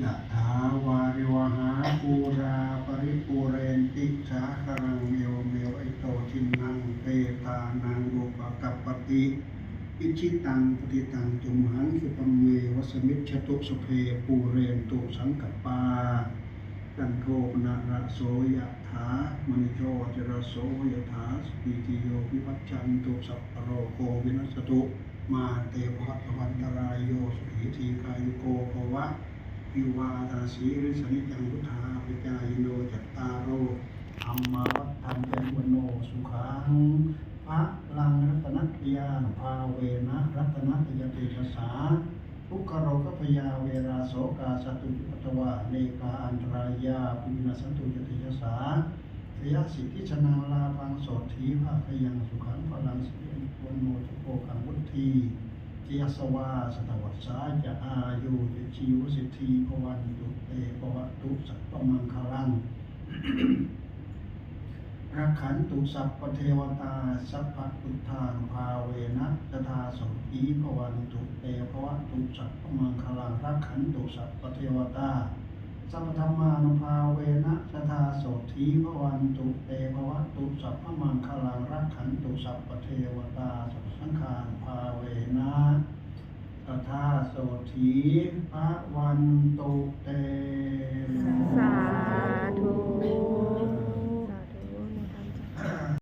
ยะถาวาริวหาปูราปริปูเรนติสาคารังเมวเมวไอโตทินังเปตานังอุปกัปปติอิชิตังปฏิตังจุมหังคิปะเมวสมิจฉตุสเพปูเรนตุสังกปาจันโทปนะระโสยะถามณิโชจระโสยะถาสปิติโยวิวัจจันตุสัพพโรโควินัสตุมาเตภะตวันตรายโยสุขีทีกายุโกภวะ วิวาทาสีริสนิจังพุทธาปิจายโนจัตตารโรธรรมาวัฏันเป็นวโนสุขังพระลังรัตนัตยาภาเวนะรัตนัตยติชสาทุกขโรกพยาเวราโสกาสตุปตวะเนกาอันตรายาปินาสตุจติยสาสยสิทธิชนาลาพังโสธีภาคยังสุขังพลังสิเนวันโนจุโกขังวุธีเจียสวาสตวัสสาจะ อายุจะชีวสิทธิภวันตุเตภวตุสัพพมังคลังรักขันตุสัพพเทวตา สัพพพุทธานภาเวนะตถาสมปีภวันตุเตภวตุสัพพมังคลังรักขันตุสัพพเทวตา สัพพธรรมานุภาเวนะตถาโสธีภวันตุเตภวตุสัพพมังคลังรักขันตุสัพพเทวตา สัพพสังฆานุภาเว ธาโสถีภวันตุเต